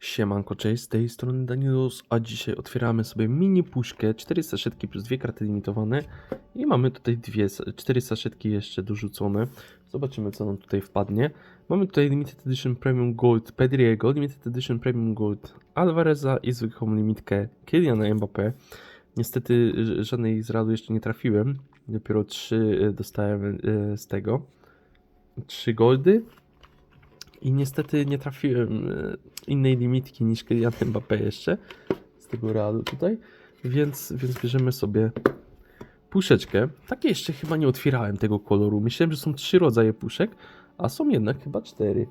Siemanko, cześć, z tej strony Danielus, a dzisiaj otwieramy sobie mini puszkę, 4 saszetki plus dwie karty limitowane i mamy tutaj dwie, 4 saszetki jeszcze dorzucone. Zobaczymy co nam tutaj wpadnie. Mamy tutaj Limited Edition Premium Gold Pedriego, Limited Edition Premium Gold Alvareza i zwykłą limitkę Kyliana Mbappé. Niestety żadnej z radu jeszcze nie trafiłem, dopiero 3 dostałem e, z tego. 3 goldy i niestety nie trafiłem e, innej limitki niż Kylian Mbappé jeszcze z tego Realu tutaj, więc, więc bierzemy sobie puszeczkę. Takie jeszcze chyba nie otwierałem tego koloru. Myślałem, że są trzy rodzaje puszek, a są jednak chyba cztery.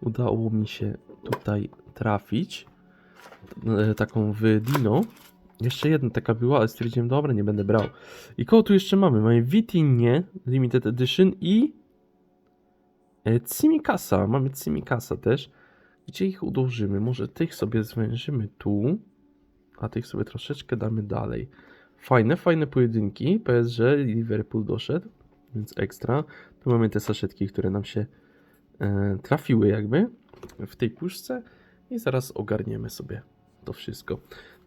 Udało mi się tutaj trafić e, taką w Dino. Jeszcze jedna taka była, ale stwierdziłem, dobra, nie będę brał. I koło tu jeszcze mamy? Mamy Vitinie Limited Edition i Cimikasa. Mamy Cimikasa też. Gdzie ich ułożymy? Może tych sobie zwężymy tu, a tych sobie troszeczkę damy dalej. Fajne, fajne pojedynki. PSG, Liverpool doszedł, więc ekstra. Tu mamy te saszetki, które nam się e, trafiły jakby w tej puszce i zaraz ogarniemy sobie to wszystko.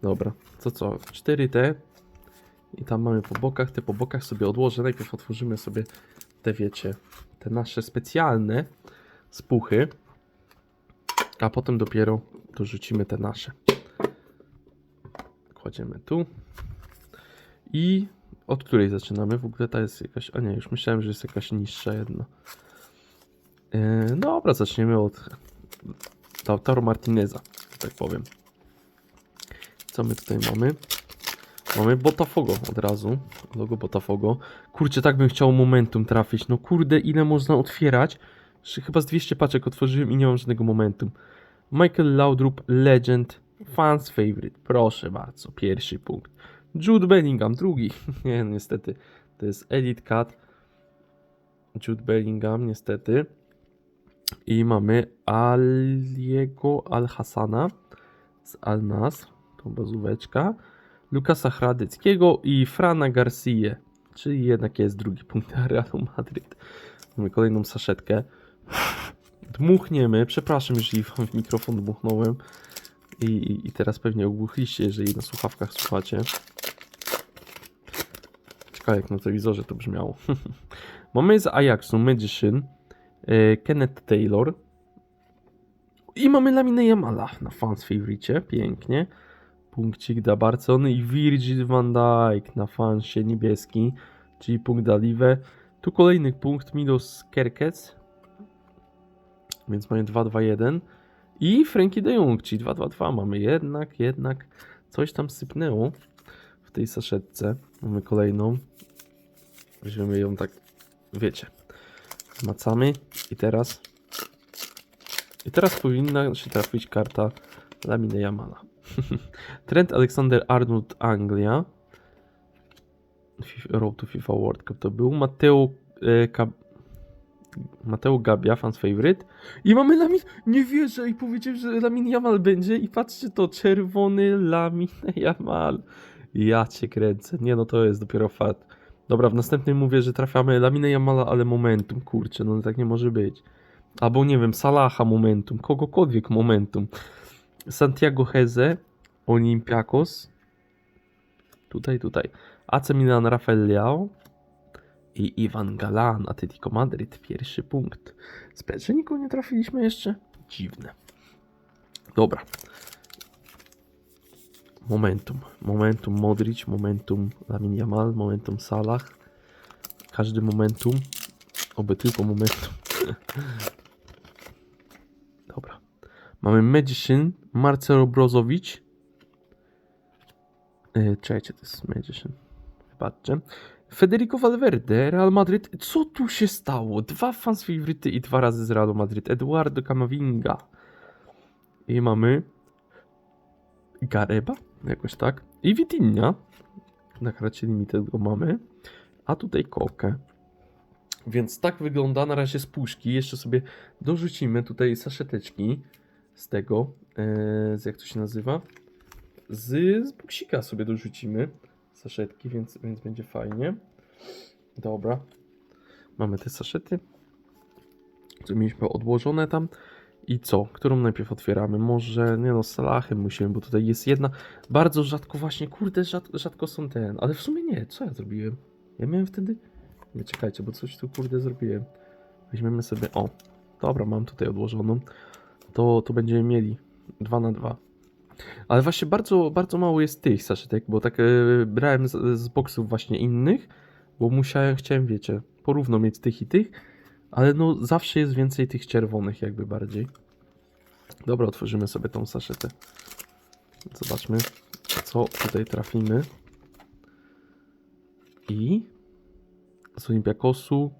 Dobra, to co? 4T i tam mamy po bokach. Te po bokach sobie odłożę. Najpierw otworzymy sobie te, wiecie, te nasze specjalne spuchy a potem dopiero dorzucimy te nasze. Kładziemy tu. I od której zaczynamy? W ogóle ta jest jakaś. A nie, już myślałem, że jest jakaś niższa jedna. Yy, dobra, zaczniemy od Lautaro Martineza, tak powiem. Co my tutaj mamy? Mamy Botafogo od razu. Logo Botafogo. Kurczę, tak bym chciał momentum trafić. No kurde, ile można otwierać? Chyba z 200 paczek otworzyłem i nie mam żadnego momentum. Michael Laudrup, Legend, Fans Favorite. Proszę bardzo, pierwszy punkt. Jude Bellingham, drugi. Nie, niestety. To jest Elite Cut. Jude Bellingham, niestety. I mamy Aliego Al-Hassana z Al-Nasr. To bazóweczka. Lukasa Hradyckiego i Frana Garcia. Czyli jednak jest drugi punkt Realu Madryt. Mamy kolejną saszetkę. Dmuchniemy. Przepraszam, jeżeli wam w mikrofon dmuchnąłem. I, i, I teraz pewnie ogłuchliście, jeżeli na słuchawkach słuchacie. Ciekawe jak na telewizorze to brzmiało. Mamy z Ajaxu Magician, e, Kenneth Taylor. I mamy Laminę Jamala na fans favorite. Pięknie. Punkcik dla Barcony i Virgil van Dijk na fansie niebieski, czyli punkt dla Live. Tu kolejny punkt Milos Kerkec, więc mamy 2-2-1. I Frankie de Jong, czyli 2-2-2. Mamy jednak, jednak coś tam sypnęło w tej saszetce. Mamy kolejną. Weźmiemy ją tak, wiecie, macamy i teraz i teraz powinna się trafić karta Lamine Jamala. Trent Alexander Arnold Anglia. Road to FIFA World Cup to był. Mateo, e, Mateo Gabia, fans favorite. I mamy Lamin. Nie wierzę i powiedziałem, że Lamin Jamal będzie. I patrzcie to, czerwony Lamin Jamal. Ja cię kręcę. Nie no, to jest dopiero fakt. Dobra, w następnym mówię, że trafiamy Laminę Jamala, ale momentum. Kurczę, no tak nie może być. Albo nie wiem, Salaha momentum, kogokolwiek momentum. Santiago Heze, Olympiakos. Tutaj, tutaj. AC Milan, Rafael Leao. I Iwan Galan, Atletico Madryt. Pierwszy punkt. Z nikogo nie trafiliśmy jeszcze? Dziwne. Dobra. Momentum. Momentum Modric, momentum Lamin Yamal, momentum Salah. Każdy momentum. Oby tylko momentum. Mamy Medicine, Marcelo Brozowicz. Yy, czekajcie, to jest Medicine. Wybaczcie. Federico Valverde, Real Madrid. Co tu się stało? Dwa fans faworyty i dwa razy z Realu Madrid. Eduardo Camavinga. I mamy Gareba, jakoś tak. I Vitinha. Na kracie limited go mamy. A tutaj Kokę. Więc tak wygląda na razie z puszki. Jeszcze sobie dorzucimy tutaj saszeteczki z tego, e, z jak to się nazywa, z, z buksika sobie dorzucimy saszetki, więc, więc będzie fajnie. Dobra, mamy te saszety, które mieliśmy odłożone tam I co? Którą najpierw otwieramy? Może, nie no, z Salachem musimy, bo tutaj jest jedna. Bardzo rzadko właśnie, kurde, rzad, rzadko są ten. Ale w sumie nie, co ja zrobiłem? Ja miałem wtedy... Nie, czekajcie, bo coś tu kurde zrobiłem. Weźmiemy sobie, o, dobra, mam tutaj odłożoną. To, to będziemy mieli 2 na 2 Ale właśnie bardzo, bardzo mało jest tych saszetek, bo tak e, brałem z, z boksów właśnie innych, bo musiałem, chciałem, wiecie, porówno mieć tych i tych, ale no zawsze jest więcej tych czerwonych jakby bardziej. Dobra, otworzymy sobie tą saszetę. Zobaczmy, co tutaj trafimy. I z Olympiakosu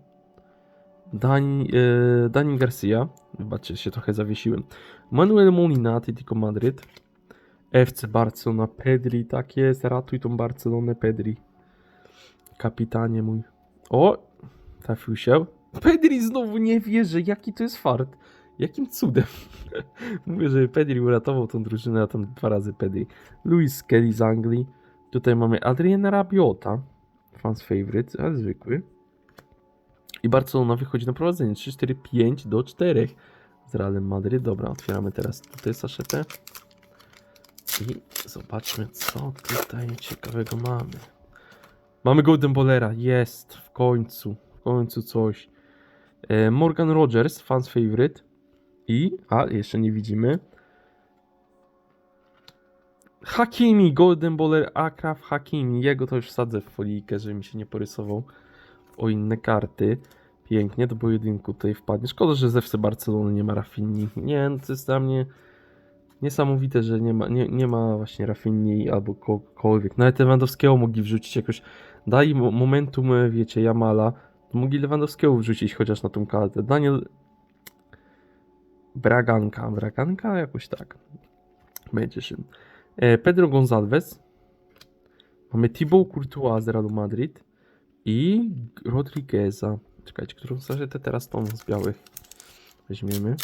Dani, e, Dani Garcia. Wybaczcie, się trochę zawiesiłem. Manuel Molina, Atletico Madryt. FC Barcelona, Pedri, tak jest. Ratuj tą Barcelonę, Pedri. Kapitanie mój. O, trafił się. Pedri znowu nie wierzy, jaki to jest fart. Jakim cudem. Mówię, że Pedri uratował tą drużynę, a tam dwa razy Pedri. Luis Kelly z Anglii. Tutaj mamy Adriana Rabiota. Fans favorite, ale zwykły. I Barcelona wychodzi na prowadzenie 3-4-5 do 4 z Realem Madryt. Dobra, otwieramy teraz tutaj saszetę. I zobaczmy, co tutaj ciekawego mamy. Mamy Golden Bowlera, jest, w końcu, w końcu coś. E, Morgan Rogers, fans favorite. I, a jeszcze nie widzimy. Hakimi, Golden Bowler, Akraf Hakimi. Jego to już wsadzę w folijkę, żeby mi się nie porysował o inne karty. Pięknie, do pojedynku tutaj wpadnie. Szkoda, że z FC Barcelony nie ma Rafinni. Nie, no to jest dla mnie niesamowite, że nie ma, nie, nie ma właśnie Rafinni albo kogokolwiek. Nawet Lewandowskiego mogli wrzucić jakoś. Mo- momentum, e, wiecie, Jamala. Mogli Lewandowskiego wrzucić chociaż na tą kartę. Daniel Braganka. Braganka? Jakoś tak. Będzie się. E, Pedro Gonzalez. Mamy Thibaut Courtois z Realu Madrid. I Rodrigueza. Czekajcie, którą saszetę teraz tą z białych weźmiemy.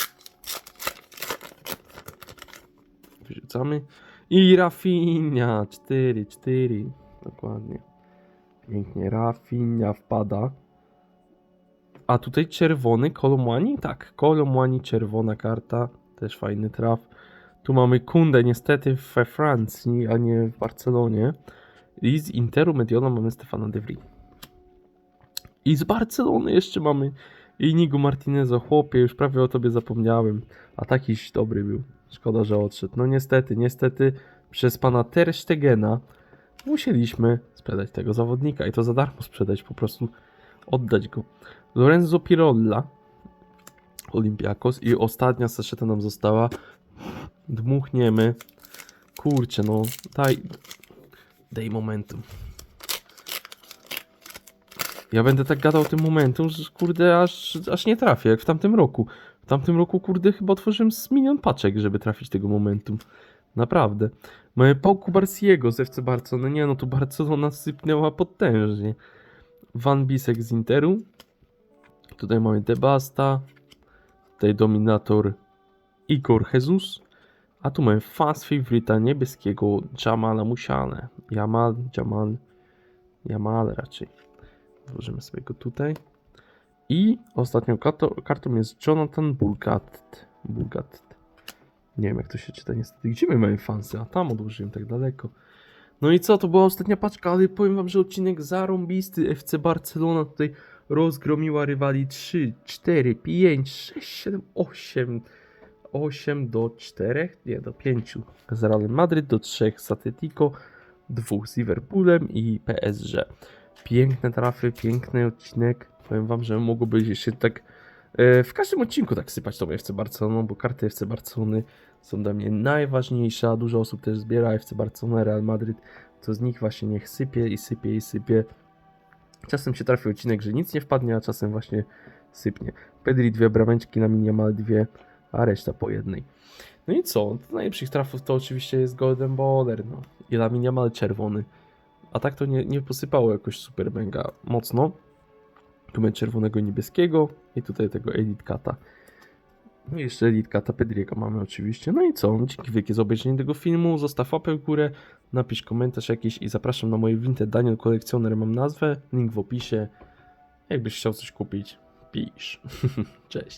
Wyrzucamy. I Rafinha. 4, 4. Dokładnie. Pięknie. Rafinha wpada. A tutaj czerwony Kolomłani? Tak, Kolomłani, czerwona karta. Też fajny traf. Tu mamy Kundę, niestety we Francji, a nie w Barcelonie. I z Interu Mediona mamy Stefana De Vries. I z Barcelony jeszcze mamy Inigo Martineza. Chłopie, już prawie o tobie zapomniałem. A takiś dobry był. Szkoda, że odszedł. No niestety, niestety przez pana Ter Stegena musieliśmy sprzedać tego zawodnika. I to za darmo sprzedać, po prostu oddać go. Lorenzo Pirolla, Olympiakos. I ostatnia saszeta nam została. Dmuchniemy. Kurczę, no daj, daj momentum. Ja będę tak gadał tym momentum, że kurde, aż, aż nie trafię, jak w tamtym roku. W tamtym roku, kurde, chyba otworzyłem z milion paczek, żeby trafić tego momentum. Naprawdę. Mamy Pałku Barsiego z FC Barcelony. Nie no, tu Barcelona sypnęła potężnie. Van Bisek z Interu. Tutaj mamy Debasta. Tutaj dominator Igor Jesus. A tu mamy fast favorita niebieskiego Jamala Musiale. Jamal, Jamal, Jamal raczej. Włożymy sobie go tutaj. I ostatnią kartą, kartą jest Jonathan Bulgat. Bulgat. Nie wiem jak to się czyta niestety. Gdzie my mamy fansy? A tam odłożyłem tak daleko. No i co, to była ostatnia paczka, ale powiem wam, że odcinek zarąbisty. FC Barcelona tutaj rozgromiła rywali 3, 4, 5, 6, 7, 8. 8 do 4, nie do 5 z Realem Madryt, do 3 z Atletico, 2 z Liverpoolem i PSG. Piękne trafy, piękny odcinek. Powiem wam, że mogłoby się tak e, w każdym odcinku tak sypać tą FC Barceloną, bo karty FC Barcelony są dla mnie najważniejsze, dużo osób też zbiera FC Barcelona, Real Madryt, to z nich właśnie niech sypie i sypie i sypie. Czasem się trafi odcinek, że nic nie wpadnie, a czasem właśnie sypnie. Pedri dwie brameczki, na minimal dwie, a reszta po jednej. No i co? Z najlepszych trafów to oczywiście jest Golden Baller, no. I na minimal czerwony. A tak to nie, nie posypało jakoś super mega mocno. Tu mamy czerwonego i niebieskiego i tutaj tego Elite Cata. No i jeszcze Elite Cata Pedriego mamy oczywiście. No i co? Dzięki wielkie za obejrzenie tego filmu. Zostaw łapę w górę, napisz komentarz jakiś i zapraszam na moje Vinted Daniel Kolekcjoner. Mam nazwę, link w opisie. Jakbyś chciał coś kupić, pisz. Cześć.